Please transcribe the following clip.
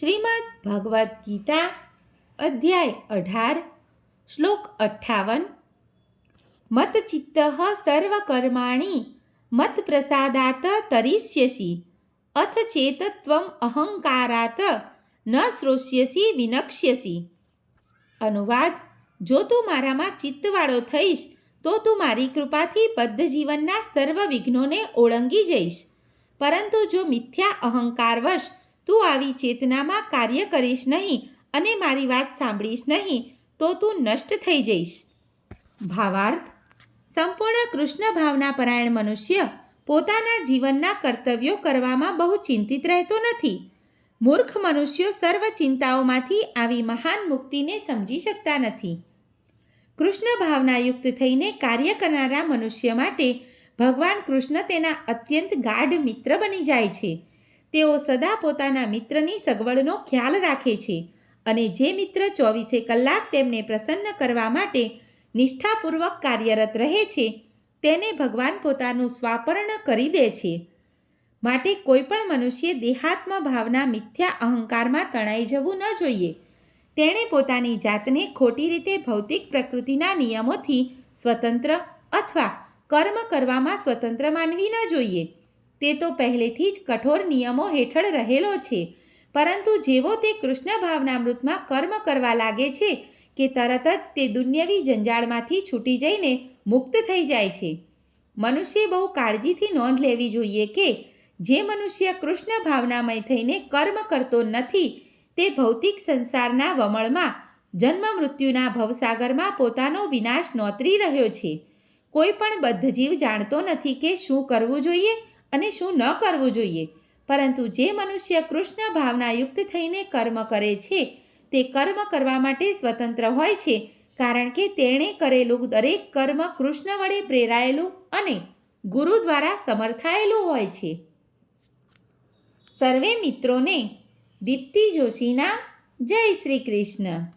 શ્રીમદ ભગવદ્ ગીતા, અધ્યાય અઢાર, શ્લોક અઠ્ઠાવન. મતચિત્ત સર્વકર્માણી મત પ્રસાદાત તરિષ્યસી, અથ ચેતત્વમ અહંકારાત ન શ્રોષ્યસી વિનક્ષ્યસી. અનુવાદ, જો તું મારામાં ચિત્તવાળો થઈશ, તો તું મારી કૃપાથી બદ્ધ જીવનના સર્વ વિઘ્નોને ઓળંગી જઈશ. પરંતુ જો મિથ્યા અહંકારવશ તું આવી ચેતનામાં કાર્ય કરીશ નહીં અને મારી વાત સાંભળીશ નહીં તો તું નષ્ટ થઈ જઈશ. ભાવાર્થ, સંપૂર્ણ કૃષ્ણ ભાવના પરાયણ મનુષ્ય પોતાના જીવનના કર્તવ્યો કરવામાં બહુ ચિંતિત રહેતો નથી. મૂર્ખ મનુષ્યો સર્વ ચિંતાઓમાંથી આવી મહાન મુક્તિને સમજી શકતા નથી. કૃષ્ણ ભાવનાયુક્ત થઈને કાર્ય કરનારા મનુષ્ય માટે ભગવાન કૃષ્ણ તેના અત્યંત ગાઢ મિત્ર બની જાય છે. તેઓ સદા પોતાના મિત્રની સગવડનો ખ્યાલ રાખે છે અને જે મિત્ર ચોવીસે કલાક તેમને પ્રસન્ન કરવા માટે નિષ્ઠાપૂર્વક કાર્યરત રહે છે, તેને ભગવાન પોતાનું સ્વાપર્ણ કરી દે છે. માટે કોઈ પણ મનુષ્ય દેહાત્મ ભાવના મિથ્યા અહંકારમાં તણાઈ જવું ન જોઈએ. તેણે પોતાની જાતને ખોટી રીતે ભૌતિક પ્રકૃતિના નિયમોથી સ્વતંત્ર અથવા કર્મ કરવામાં સ્વતંત્ર માનવી ન જોઈએ. તે તો પહેલેથી જ કઠોર નિયમો હેઠળ રહેલો છે. પરંતુ જેવો તે કૃષ્ણ ભાવનામૃતમાં કર્મ કરવા લાગે છે કે તરત જ તે દુન્યવી જંજાળમાંથી છૂટી જઈને મુક્ત થઈ જાય છે. મનુષ્યે બહુ કાળજીથી નોંધ લેવી જોઈએ કે જે મનુષ્ય કૃષ્ણ ભાવનામય થઈને કર્મ કરતો નથી, તે ભૌતિક સંસારના વમળમાં જન્મ મૃત્યુના ભવસાગરમાં પોતાનો વિનાશ નોતરી રહ્યો છે. કોઈ પણ બદ્ધ જીવ જાણતો નથી કે શું કરવું જોઈએ અને શું ન કરવું જોઈએ? પરંતુ જે મનુષ્ય કૃષ્ણ ભાવનાયુક્ત થઈને કર્મ કરે છે, તે કર્મ કરવા માટે સ્વતંત્ર હોય છે, કારણ કે તેણે કરેલું દરેક કર્મ કૃષ્ણ વડે પ્રેરાયેલું અને ગુરુ દ્વારા સમર્થાયેલું હોય છે. સર્વે મિત્રોને દીપ્તિ જોશીના જય શ્રી કૃષ્ણ.